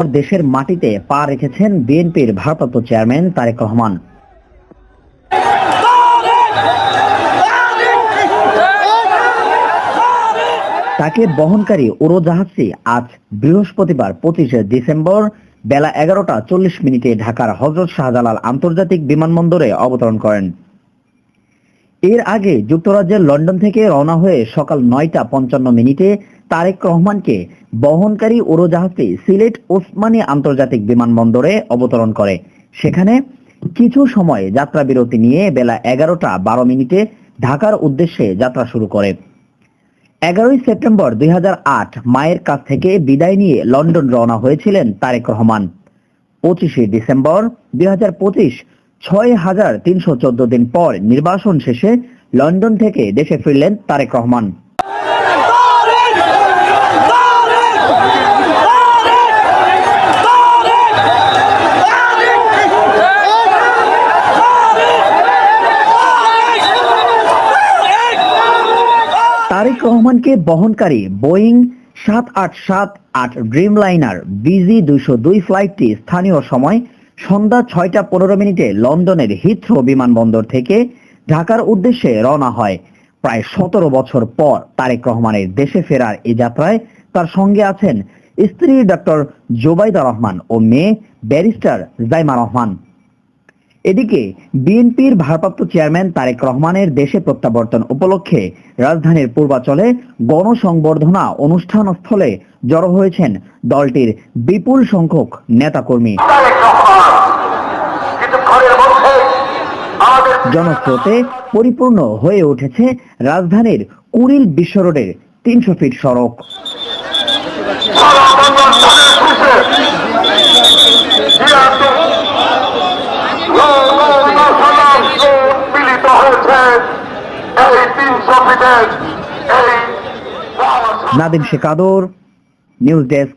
দেশের মাটিতে পা রেখেছেন বিএনপির ভারপ্রাপ্ত চেয়ারম্যান তারেক রহমান। তাকে বহনকারী উড়োজাহাজটি আজ বৃহস্পতিবার পঁচিশে ডিসেম্বর বেলা এগারোটা চল্লিশ মিনিটে ঢাকার হজরত শাহজালাল আন্তর্জাতিক বিমানবন্দরে অবতরণ করেন। এর আগে যুক্তরাজ্যের লন্ডন থেকে রওনা হয়ে সকাল নয়টা পঞ্চান্ন মিনিটে তারেক রহমানকে বহনকারী উড়োজাহাজটি সিলেট ওসমানী আন্তর্জাতিক বিমানবন্দরে অবতরণ করে। সেখানে কিছু সময় যাত্রা বিরতি নিয়ে বেলা এগারোটা বারো মিনিটে ঢাকার উদ্দেশ্যে যাত্রা শুরু করে। এগারোই সেপ্টেম্বর দুই হাজার আট মায়ের কাছ থেকে বিদায় নিয়ে লন্ডন রওনা হয়েছিলেন তারেক রহমান। পঁচিশে ডিসেম্বর দুই ছয় হাজার তিনশো চোদ্দ দিন পর নির্বাসন শেষে লন্ডন থেকে দেশে ফিরলেন তারেক রহমান। তারেক রহমানকে বহনকারী বোয়িং সাত আট সাত আট ড্রিম ড্রিমলাইনার বিজি দুইশো দুই ফ্লাইটটি স্থানীয় সময় সন্ধ্যা ছয়টা পনেরো মিনিটে লন্ডনের হিথ্রো বিমানবন্দর থেকে ঢাকার উদ্দেশ্যে রওনা হয়। প্রায় সতেরো বছর পর তারেক রহমানের দেশে ফেরার এই যাত্রায় তার সঙ্গে আছেন স্ত্রী ডক্টর জোবাইদা রহমান ও মেয়ে ব্যারিস্টার জাইমা রহমান। এদিকে বিএনপির ভারপ্রাপ্ত চেয়ারম্যান তারেক রহমানের দেশে প্রত্যাবর্তন উপলক্ষে রাজধানীর পূর্বাচলে গণসংবর্ধনা অনুষ্ঠান স্থলে জড়ো হয়েছেন দলটির বিপুল সংখ্যক নেতাকর্মী। জনস্রোতে পরিপূর্ণ হয়ে উঠেছে রাজধানীর কুড়িল বিশ্ব রোডের তিনশো ফিট সড়ক। নাদিম শেখাদর নিউজ ডেস্ক।